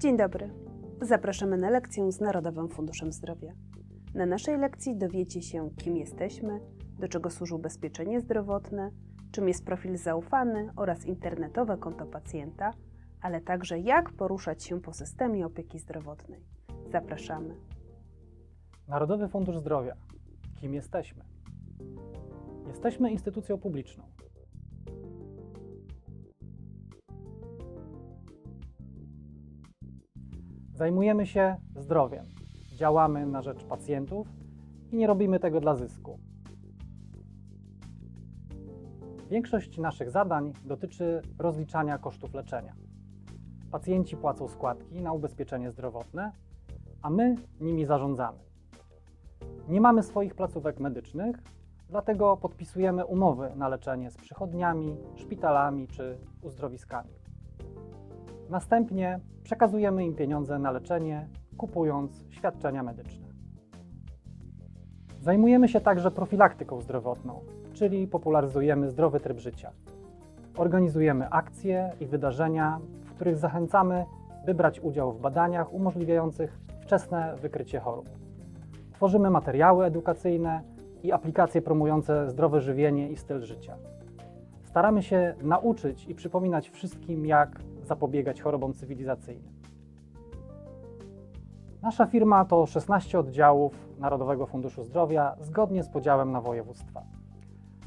Dzień dobry. Zapraszamy na lekcję z Narodowym Funduszem Zdrowia. Na naszej lekcji dowiecie się, kim jesteśmy, do czego służy ubezpieczenie zdrowotne, czym jest profil zaufany oraz internetowe konto pacjenta, ale także jak poruszać się po systemie opieki zdrowotnej. Zapraszamy. Narodowy Fundusz Zdrowia. Kim jesteśmy? Jesteśmy instytucją publiczną. Zajmujemy się zdrowiem, działamy na rzecz pacjentów i nie robimy tego dla zysku. Większość naszych zadań dotyczy rozliczania kosztów leczenia. Pacjenci płacą składki na ubezpieczenie zdrowotne, a my nimi zarządzamy. Nie mamy swoich placówek medycznych, dlatego podpisujemy umowy na leczenie z przychodniami, szpitalami czy uzdrowiskami. Następnie przekazujemy im pieniądze na leczenie, kupując świadczenia medyczne. Zajmujemy się także profilaktyką zdrowotną, czyli popularyzujemy zdrowy tryb życia. Organizujemy akcje i wydarzenia, w których zachęcamy, by brać udział w badaniach umożliwiających wczesne wykrycie chorób. Tworzymy materiały edukacyjne i aplikacje promujące zdrowe żywienie i styl życia. Staramy się nauczyć i przypominać wszystkim, jak zapobiegać chorobom cywilizacyjnym. Nasza firma to 16 oddziałów Narodowego Funduszu Zdrowia zgodnie z podziałem na województwa.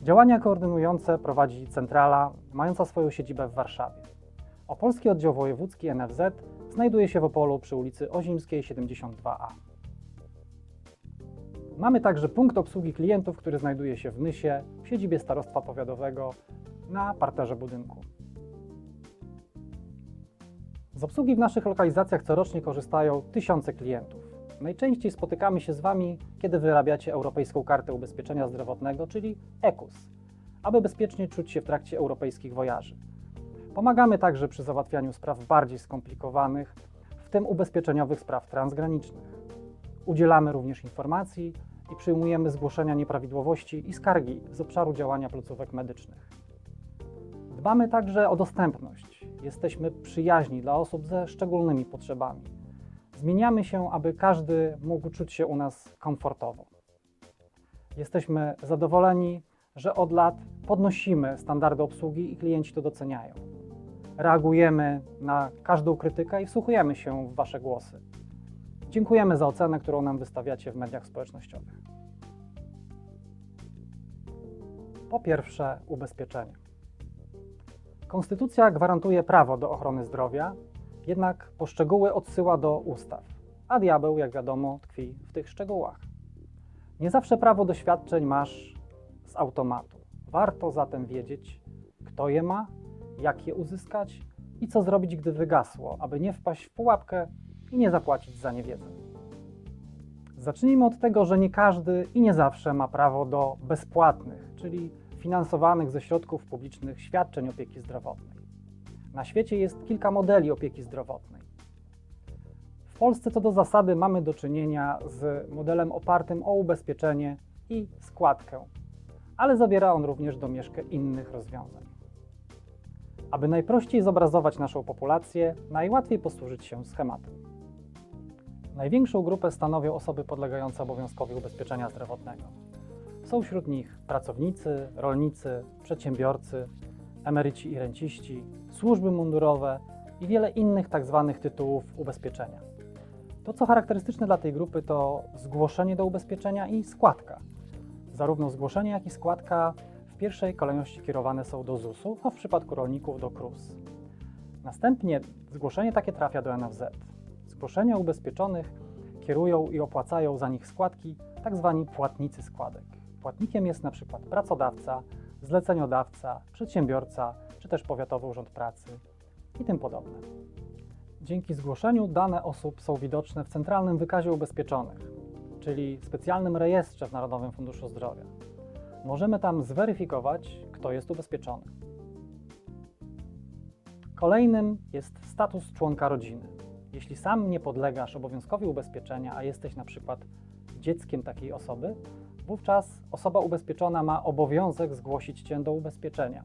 Działania koordynujące prowadzi centrala mająca swoją siedzibę w Warszawie. Opolski Oddział Wojewódzki NFZ znajduje się w Opolu przy ulicy Ozimskiej 72A. Mamy także punkt obsługi klientów, który znajduje się w Nysie, w siedzibie Starostwa Powiatowego na parterze budynku. Z obsługi w naszych lokalizacjach corocznie korzystają tysiące klientów. Najczęściej spotykamy się z Wami, kiedy wyrabiacie Europejską Kartę Ubezpieczenia Zdrowotnego, czyli EKUS, aby bezpiecznie czuć się w trakcie europejskich wojaży. Pomagamy także przy załatwianiu spraw bardziej skomplikowanych, w tym ubezpieczeniowych spraw transgranicznych. Udzielamy również informacji i przyjmujemy zgłoszenia nieprawidłowości i skargi z obszaru działania placówek medycznych. Dbamy także o dostępność. Jesteśmy przyjaźni dla osób ze szczególnymi potrzebami. Zmieniamy się, aby każdy mógł czuć się u nas komfortowo. Jesteśmy zadowoleni, że od lat podnosimy standardy obsługi i klienci to doceniają. Reagujemy na każdą krytykę i wsłuchujemy się w Wasze głosy. Dziękujemy za ocenę, którą nam wystawiacie w mediach społecznościowych. Po pierwsze, ubezpieczenie. Konstytucja gwarantuje prawo do ochrony zdrowia, jednak poszczegóły odsyła do ustaw, a diabeł, jak wiadomo, tkwi w tych szczegółach. Nie zawsze prawo do świadczeń masz z automatu. Warto zatem wiedzieć, kto je ma, jak je uzyskać i co zrobić, gdy wygasło, aby nie wpaść w pułapkę i nie zapłacić za niewiedzę. Zacznijmy od tego, że nie każdy i nie zawsze ma prawo do bezpłatnych, czyli finansowanych ze środków publicznych świadczeń opieki zdrowotnej. Na świecie jest kilka modeli opieki zdrowotnej. W Polsce co do zasady mamy do czynienia z modelem opartym o ubezpieczenie i składkę, ale zawiera on również domieszkę innych rozwiązań. Aby najprościej zobrazować naszą populację, najłatwiej posłużyć się schematem. Największą grupę stanowią osoby podlegające obowiązkowi ubezpieczenia zdrowotnego. Są wśród nich pracownicy, rolnicy, przedsiębiorcy, emeryci i renciści, służby mundurowe i wiele innych tzw. tytułów ubezpieczenia. To, co charakterystyczne dla tej grupy, to zgłoszenie do ubezpieczenia i składka. Zarówno zgłoszenie, jak i składka w pierwszej kolejności kierowane są do ZUS-u, a w przypadku rolników do KRUS. Następnie zgłoszenie takie trafia do NFZ. Zgłoszenia ubezpieczonych kierują i opłacają za nich składki tzw. płatnicy składek. Płatnikiem jest na przykład pracodawca, zleceniodawca, przedsiębiorca czy też Powiatowy Urząd Pracy i tym podobne. Dzięki zgłoszeniu dane osób są widoczne w Centralnym Wykazie Ubezpieczonych, czyli specjalnym rejestrze w Narodowym Funduszu Zdrowia. Możemy tam zweryfikować, kto jest ubezpieczony. Kolejnym jest status członka rodziny. Jeśli sam nie podlegasz obowiązkowi ubezpieczenia, a jesteś na przykład dzieckiem takiej osoby, wówczas osoba ubezpieczona ma obowiązek zgłosić Cię do ubezpieczenia.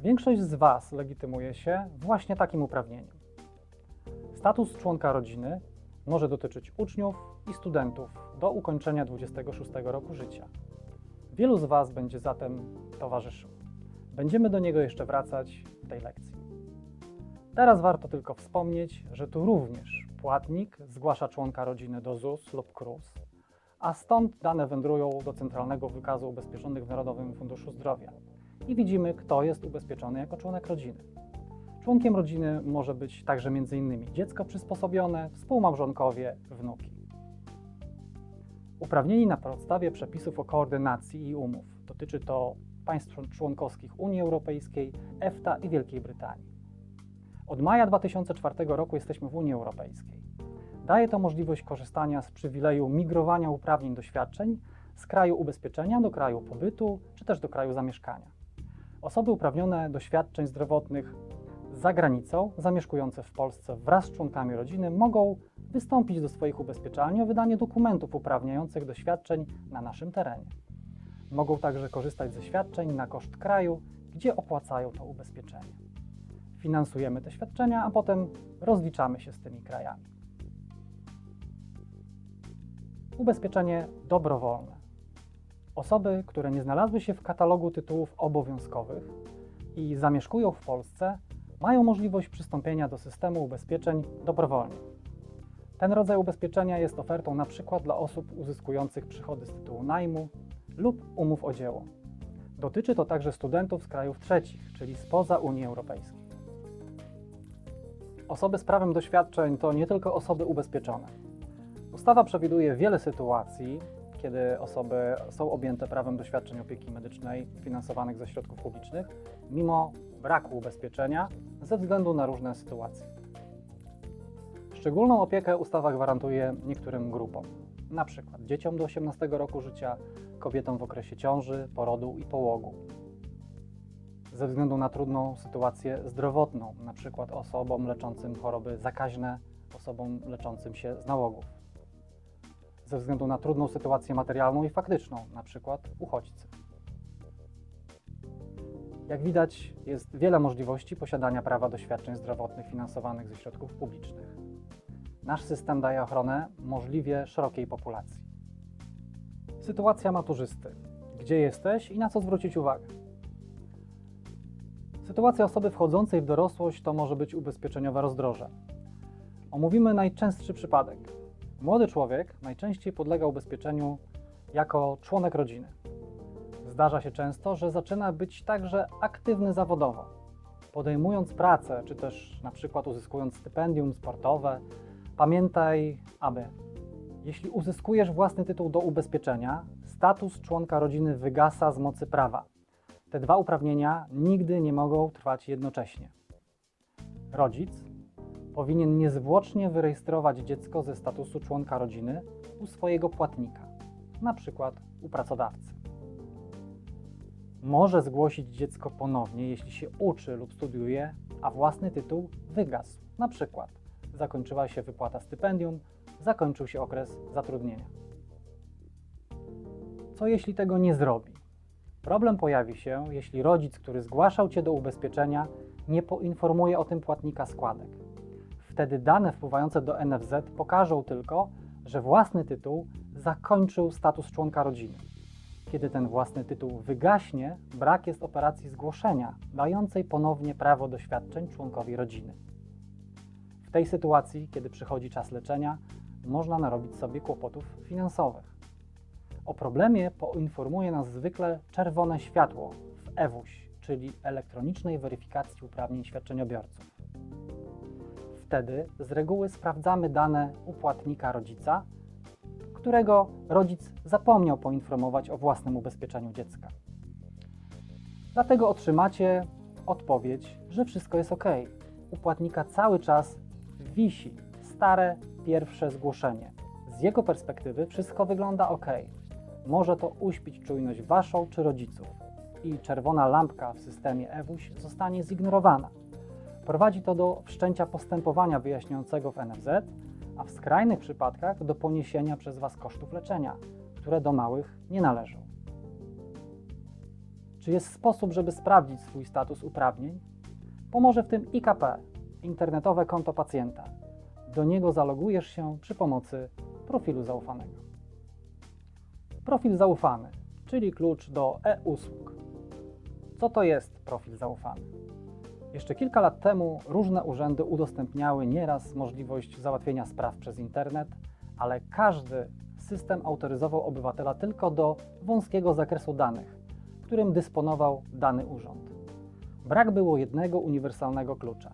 Większość z Was legitymuje się właśnie takim uprawnieniem. Status członka rodziny może dotyczyć uczniów i studentów do ukończenia 26 roku życia. Wielu z Was będzie zatem towarzyszył. Będziemy do niego jeszcze wracać w tej lekcji. Teraz warto tylko wspomnieć, że tu również płatnik zgłasza członka rodziny do ZUS lub KRUS, a stąd dane wędrują do Centralnego Wykazu Ubezpieczonych w Narodowym Funduszu Zdrowia i widzimy, kto jest ubezpieczony jako członek rodziny. Członkiem rodziny może być także m.in. dziecko przysposobione, współmałżonkowie, wnuki. Uprawnieni na podstawie przepisów o koordynacji i umów. Dotyczy to państw członkowskich Unii Europejskiej, EFTA i Wielkiej Brytanii. Od maja 2004 roku jesteśmy w Unii Europejskiej. Daje to możliwość korzystania z przywileju migrowania uprawnień do świadczeń z kraju ubezpieczenia do kraju pobytu czy też do kraju zamieszkania. Osoby uprawnione do świadczeń zdrowotnych za granicą, zamieszkujące w Polsce wraz z członkami rodziny, mogą wystąpić do swoich ubezpieczalni o wydanie dokumentów uprawniających do świadczeń na naszym terenie. Mogą także korzystać ze świadczeń na koszt kraju, gdzie opłacają to ubezpieczenie. Finansujemy te świadczenia, a potem rozliczamy się z tymi krajami. Ubezpieczenie dobrowolne. Osoby, które nie znalazły się w katalogu tytułów obowiązkowych i zamieszkują w Polsce, mają możliwość przystąpienia do systemu ubezpieczeń dobrowolnie. Ten rodzaj ubezpieczenia jest ofertą przykład dla osób uzyskujących przychody z tytułu najmu lub umów o dzieło. Dotyczy to także studentów z krajów trzecich, czyli spoza Unii Europejskiej. Osoby z prawem do świadczeń to nie tylko osoby ubezpieczone. Ustawa przewiduje wiele sytuacji, kiedy osoby są objęte prawem do świadczeń opieki medycznej finansowanych ze środków publicznych, mimo braku ubezpieczenia ze względu na różne sytuacje. Szczególną opiekę ustawa gwarantuje niektórym grupom, przykład dzieciom do 18 roku życia, kobietom w okresie ciąży, porodu i połogu. Ze względu na trudną sytuację zdrowotną, przykład osobom leczącym choroby zakaźne, osobom leczącym się z nałogów. Ze względu na trudną sytuację materialną i faktyczną, przykład uchodźcy. Jak widać, jest wiele możliwości posiadania prawa do świadczeń zdrowotnych finansowanych ze środków publicznych. Nasz system daje ochronę możliwie szerokiej populacji. Sytuacja maturzysty. Gdzie jesteś i na co zwrócić uwagę? Sytuacja osoby wchodzącej w dorosłość to może być ubezpieczeniowe rozdroże. Omówimy najczęstszy przypadek. Młody człowiek najczęściej podlega ubezpieczeniu jako członek rodziny. Zdarza się często, że zaczyna być także aktywny zawodowo. Podejmując pracę, czy też na przykład uzyskując stypendium sportowe, pamiętaj, aby jeśli uzyskujesz własny tytuł do ubezpieczenia, status członka rodziny wygasa z mocy prawa. Te dwa uprawnienia nigdy nie mogą trwać jednocześnie. Rodzic powinien niezwłocznie wyrejestrować dziecko ze statusu członka rodziny u swojego płatnika, przykład u pracodawcy. Może zgłosić dziecko ponownie, jeśli się uczy lub studiuje, a własny tytuł wygasł, przykład zakończyła się wypłata stypendium, zakończył się okres zatrudnienia. Co jeśli tego nie zrobi? Problem pojawi się, jeśli rodzic, który zgłaszał Cię do ubezpieczenia, nie poinformuje o tym płatnika składek. Wtedy dane wpływające do NFZ pokażą tylko, że własny tytuł zakończył status członka rodziny. Kiedy ten własny tytuł wygaśnie, brak jest operacji zgłoszenia, dającej ponownie prawo do świadczeń członkowi rodziny. W tej sytuacji, kiedy przychodzi czas leczenia, można narobić sobie kłopotów finansowych. O problemie poinformuje nas zwykle czerwone światło w EWUŚ, czyli elektronicznej weryfikacji uprawnień świadczeniobiorców. Wtedy z reguły sprawdzamy dane u płatnika rodzica, którego rodzic zapomniał poinformować o własnym ubezpieczeniu dziecka. Dlatego otrzymacie odpowiedź, że wszystko jest ok. U płatnika cały czas wisi stare pierwsze zgłoszenie. Z jego perspektywy wszystko wygląda ok. Może to uśpić czujność waszą czy rodziców i czerwona lampka w systemie EWUŚ zostanie zignorowana. Prowadzi to do wszczęcia postępowania wyjaśniającego w NFZ, a w skrajnych przypadkach do poniesienia przez Was kosztów leczenia, które do małych nie należą. Czy jest sposób, żeby sprawdzić swój status uprawnień? Pomoże w tym IKP, internetowe konto pacjenta. Do niego zalogujesz się przy pomocy profilu zaufanego. Profil zaufany, czyli klucz do e-usług. Co to jest profil zaufany? Jeszcze kilka lat temu różne urzędy udostępniały nieraz możliwość załatwienia spraw przez internet, ale każdy system autoryzował obywatela tylko do wąskiego zakresu danych, którym dysponował dany urząd. Brak było jednego uniwersalnego klucza.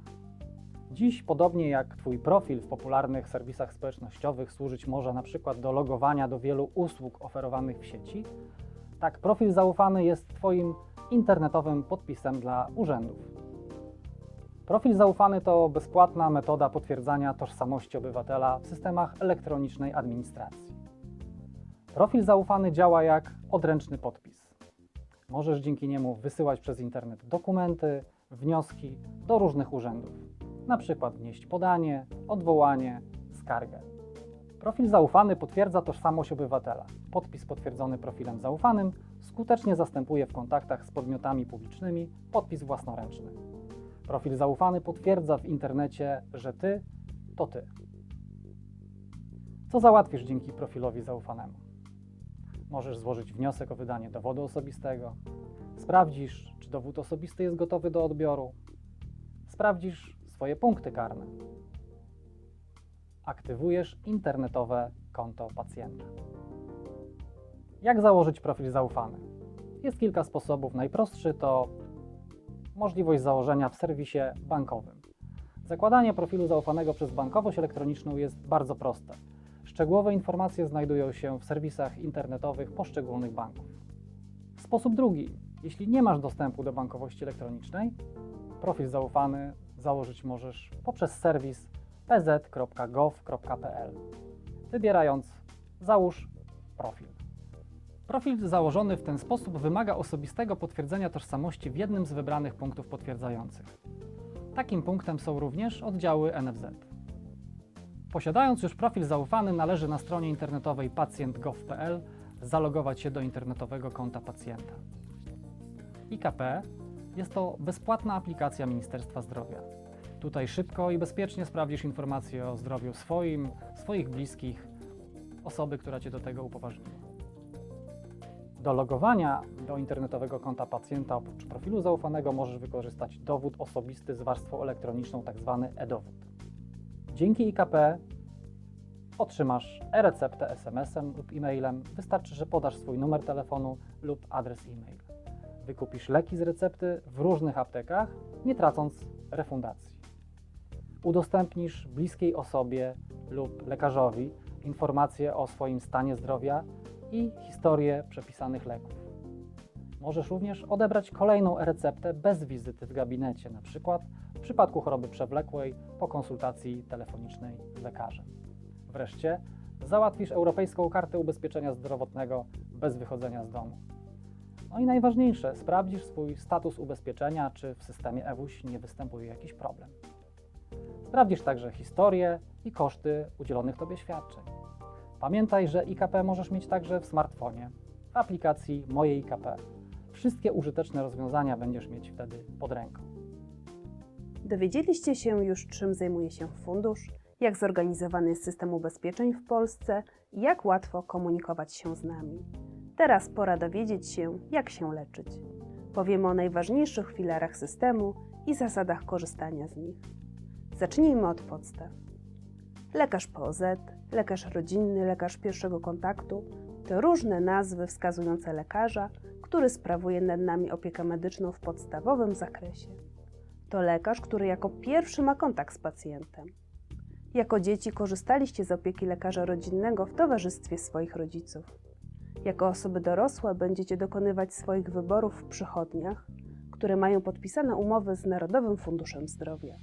Dziś, podobnie jak Twój profil w popularnych serwisach społecznościowych służyć może na przykład do logowania do wielu usług oferowanych w sieci, tak profil zaufany jest Twoim internetowym podpisem dla urzędów. Profil zaufany to bezpłatna metoda potwierdzania tożsamości obywatela w systemach elektronicznej administracji. Profil zaufany działa jak odręczny podpis. Możesz dzięki niemu wysyłać przez internet dokumenty, wnioski do różnych urzędów, przykład wnieść podanie, odwołanie, skargę. Profil zaufany potwierdza tożsamość obywatela. Podpis potwierdzony profilem zaufanym skutecznie zastępuje w kontaktach z podmiotami publicznymi podpis własnoręczny. Profil zaufany potwierdza w internecie, że ty to ty. Co załatwisz dzięki profilowi zaufanemu? Możesz złożyć wniosek o wydanie dowodu osobistego, sprawdzisz, czy dowód osobisty jest gotowy do odbioru, sprawdzisz swoje punkty karne, aktywujesz internetowe konto pacjenta. Jak założyć profil zaufany? Jest kilka sposobów. Najprostszy to możliwość założenia w serwisie bankowym. Zakładanie profilu zaufanego przez bankowość elektroniczną jest bardzo proste. Szczegółowe informacje znajdują się w serwisach internetowych poszczególnych banków. Sposób drugi. Jeśli nie masz dostępu do bankowości elektronicznej, profil zaufany założyć możesz poprzez serwis pz.gov.pl, wybierając Załóż profil. Profil założony w ten sposób wymaga osobistego potwierdzenia tożsamości w jednym z wybranych punktów potwierdzających. Takim punktem są również oddziały NFZ. Posiadając już profil zaufany, należy na stronie internetowej pacjent.gov.pl zalogować się do internetowego konta pacjenta. IKP jest to bezpłatna aplikacja Ministerstwa Zdrowia. Tutaj szybko i bezpiecznie sprawdzisz informacje o zdrowiu swoim, swoich bliskich, osoby, która Cię do tego upoważniła. Do logowania do internetowego konta pacjenta oprócz profilu zaufanego możesz wykorzystać dowód osobisty z warstwą elektroniczną, tzw. e-dowód. Dzięki IKP otrzymasz e-receptę SMS-em lub e-mailem. Wystarczy, że podasz swój numer telefonu lub adres e-mail. Wykupisz leki z recepty w różnych aptekach, nie tracąc refundacji. Udostępnisz bliskiej osobie lub lekarzowi informacje o swoim stanie zdrowia i historię przepisanych leków. Możesz również odebrać kolejną e-receptę bez wizyty w gabinecie, przykład w przypadku choroby przewlekłej po konsultacji telefonicznej z lekarzem. Wreszcie załatwisz Europejską Kartę Ubezpieczenia Zdrowotnego bez wychodzenia z domu. No i najważniejsze, sprawdzisz swój status ubezpieczenia, czy w systemie EWUŚ nie występuje jakiś problem. Sprawdzisz także historię i koszty udzielonych Tobie świadczeń. Pamiętaj, że IKP możesz mieć także w smartfonie, w aplikacji Moje IKP. Wszystkie użyteczne rozwiązania będziesz mieć wtedy pod ręką. Dowiedzieliście się już, czym zajmuje się fundusz, jak zorganizowany jest system ubezpieczeń w Polsce i jak łatwo komunikować się z nami. Teraz pora dowiedzieć się, jak się leczyć. Powiemy o najważniejszych filarach systemu i zasadach korzystania z nich. Zacznijmy od podstaw. Lekarz POZ, lekarz rodzinny, lekarz pierwszego kontaktu to różne nazwy wskazujące lekarza, który sprawuje nad nami opiekę medyczną w podstawowym zakresie. To lekarz, który jako pierwszy ma kontakt z pacjentem. Jako dzieci korzystaliście z opieki lekarza rodzinnego w towarzystwie swoich rodziców. Jako osoby dorosłe będziecie dokonywać swoich wyborów w przychodniach, które mają podpisane umowy z Narodowym Funduszem Zdrowia.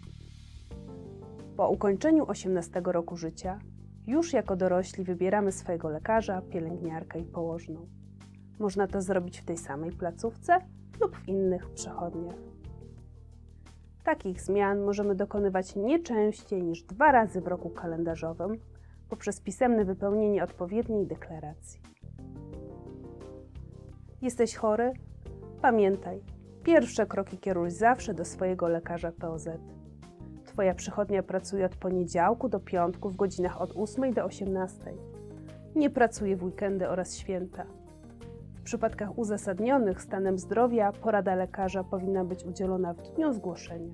Po ukończeniu 18 roku życia, już jako dorośli wybieramy swojego lekarza, pielęgniarkę i położną. Można to zrobić w tej samej placówce lub w innych przychodniach. Takich zmian możemy dokonywać nie częściej niż dwa razy w roku kalendarzowym poprzez pisemne wypełnienie odpowiedniej deklaracji. Jesteś chory? Pamiętaj, pierwsze kroki kieruj zawsze do swojego lekarza POZ. Twoja przychodnia pracuje od poniedziałku do piątku w godzinach od 8 do 18. Nie pracuje w weekendy oraz święta. W przypadkach uzasadnionych stanem zdrowia porada lekarza powinna być udzielona w dniu zgłoszenia.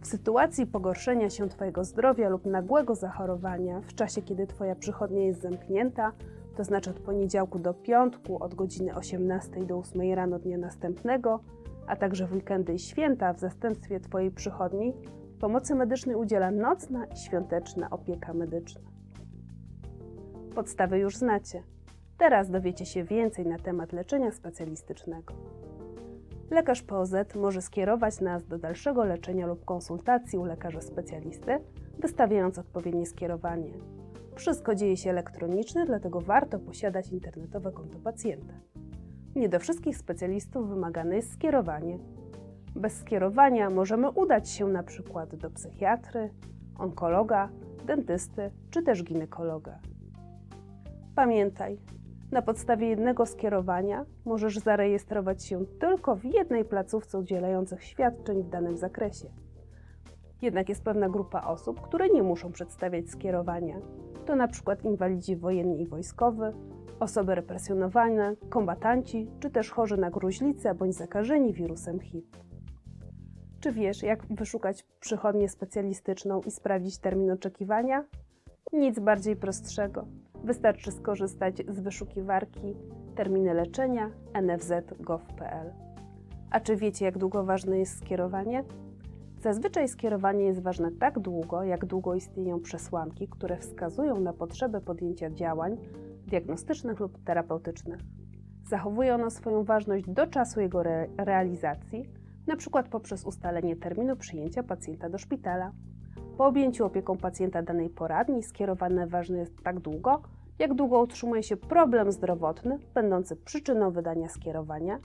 W sytuacji pogorszenia się Twojego zdrowia lub nagłego zachorowania w czasie, kiedy Twoja przychodnia jest zamknięta, to znaczy od poniedziałku do piątku, od godziny 18 do 8 rano dnia następnego, a także w weekendy i święta w zastępstwie Twojej przychodni, pomocy medycznej udziela nocna i świąteczna opieka medyczna. Podstawy już znacie. Teraz dowiecie się więcej na temat leczenia specjalistycznego. Lekarz POZ może skierować nas do dalszego leczenia lub konsultacji u lekarza specjalisty, wystawiając odpowiednie skierowanie. Wszystko dzieje się elektronicznie, dlatego warto posiadać internetowe konto pacjenta. Nie do wszystkich specjalistów wymagane jest skierowanie. Bez skierowania możemy udać się na przykład do psychiatry, onkologa, dentysty czy też ginekologa. Pamiętaj, na podstawie jednego skierowania możesz zarejestrować się tylko w jednej placówce udzielających świadczeń w danym zakresie. Jednak jest pewna grupa osób, które nie muszą przedstawiać skierowania. To na przykład inwalidzi wojenni i wojskowi, osoby represjonowane, kombatanci, czy też chorzy na gruźlicę bądź zakażeni wirusem HIV. Czy wiesz, jak wyszukać przychodnię specjalistyczną i sprawdzić termin oczekiwania? Nic bardziej prostszego. Wystarczy skorzystać z wyszukiwarki terminy leczenia nfz.gov.pl. A czy wiecie, jak długo ważne jest skierowanie? Zazwyczaj skierowanie jest ważne tak długo, jak długo istnieją przesłanki, które wskazują na potrzebę podjęcia działań diagnostycznych lub terapeutycznych. Zachowuje ono swoją ważność do czasu jego re- realizacji, np. poprzez ustalenie terminu przyjęcia pacjenta do szpitala. Po objęciu opieką pacjenta danej poradni skierowane ważne jest tak długo, jak długo utrzymuje się problem zdrowotny będący przyczyną wydania skierowania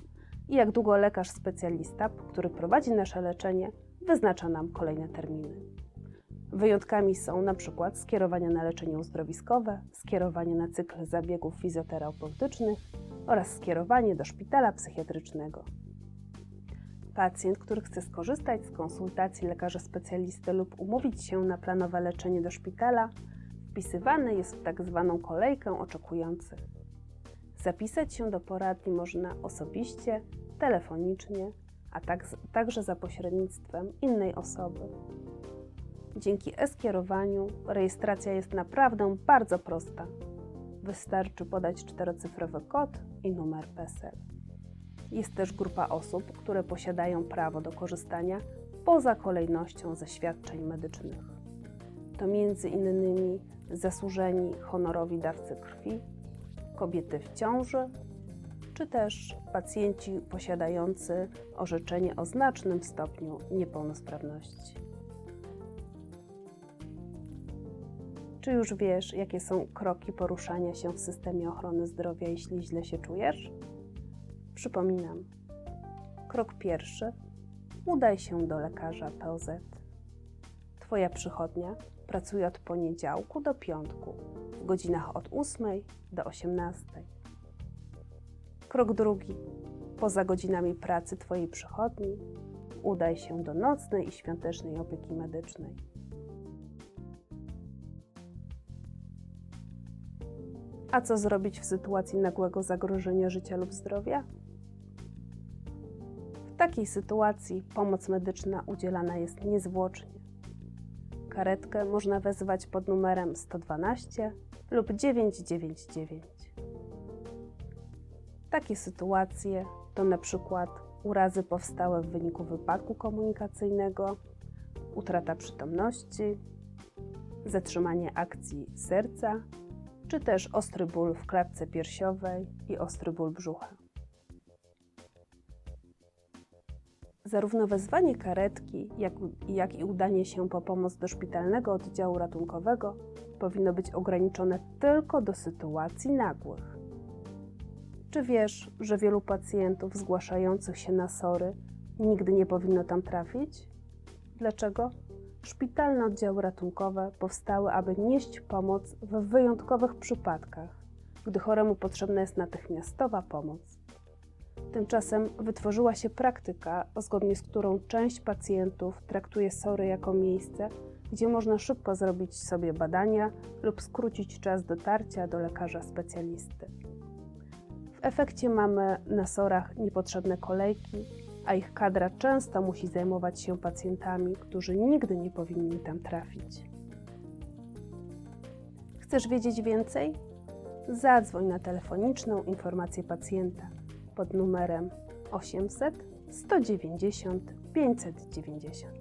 i jak długo lekarz specjalista, który prowadzi nasze leczenie, wyznacza nam kolejne terminy. Wyjątkami są np. skierowania na leczenie uzdrowiskowe, skierowanie na cykl zabiegów fizjoterapeutycznych oraz skierowanie do szpitala psychiatrycznego. Pacjent, który chce skorzystać z konsultacji lekarza specjalisty lub umówić się na planowe leczenie do szpitala, wpisywany jest w tak zwaną kolejkę oczekujących. Zapisać się do poradni można osobiście, telefonicznie, a tak, także za pośrednictwem innej osoby. Dzięki e-skierowaniu rejestracja jest naprawdę bardzo prosta. Wystarczy podać czterocyfrowy kod i numer PESEL. Jest też grupa osób, które posiadają prawo do korzystania poza kolejnością ze świadczeń medycznych. To między innymi zasłużeni honorowi dawcy krwi, kobiety w ciąży, czy też pacjenci posiadający orzeczenie o znacznym stopniu niepełnosprawności. Czy już wiesz, jakie są kroki poruszania się w systemie ochrony zdrowia, jeśli źle się czujesz? Przypominam. Krok pierwszy. Udaj się do lekarza POZ. Twoja przychodnia pracuje od poniedziałku do piątku w godzinach od 8 do 18. Krok drugi. Poza godzinami pracy Twojej przychodni udaj się do nocnej i świątecznej opieki medycznej. A co zrobić w sytuacji nagłego zagrożenia życia lub zdrowia? W takiej sytuacji pomoc medyczna udzielana jest niezwłocznie. Karetkę można wezwać pod numerem 112 lub 999. Takie sytuacje to na przykład urazy powstałe w wyniku wypadku komunikacyjnego, utrata przytomności, zatrzymanie akcji serca, czy też ostry ból w klatce piersiowej i ostry ból brzucha. Zarówno wezwanie karetki, jak, jak i udanie się po pomoc do szpitalnego oddziału ratunkowego powinno być ograniczone tylko do sytuacji nagłych. Czy wiesz, że wielu pacjentów zgłaszających się na SORY nigdy nie powinno tam trafić? Dlaczego? Szpitalne oddziały ratunkowe powstały, aby nieść pomoc w wyjątkowych przypadkach, gdy choremu potrzebna jest natychmiastowa pomoc. Tymczasem wytworzyła się praktyka, zgodnie z którą część pacjentów traktuje SORy jako miejsce, gdzie można szybko zrobić sobie badania lub skrócić czas dotarcia do lekarza specjalisty. W efekcie mamy na SORach niepotrzebne kolejki, a ich kadra często musi zajmować się pacjentami, którzy nigdy nie powinni tam trafić. Chcesz wiedzieć więcej? Zadzwoń na telefoniczną informację pacjenta pod numerem 800 190 590.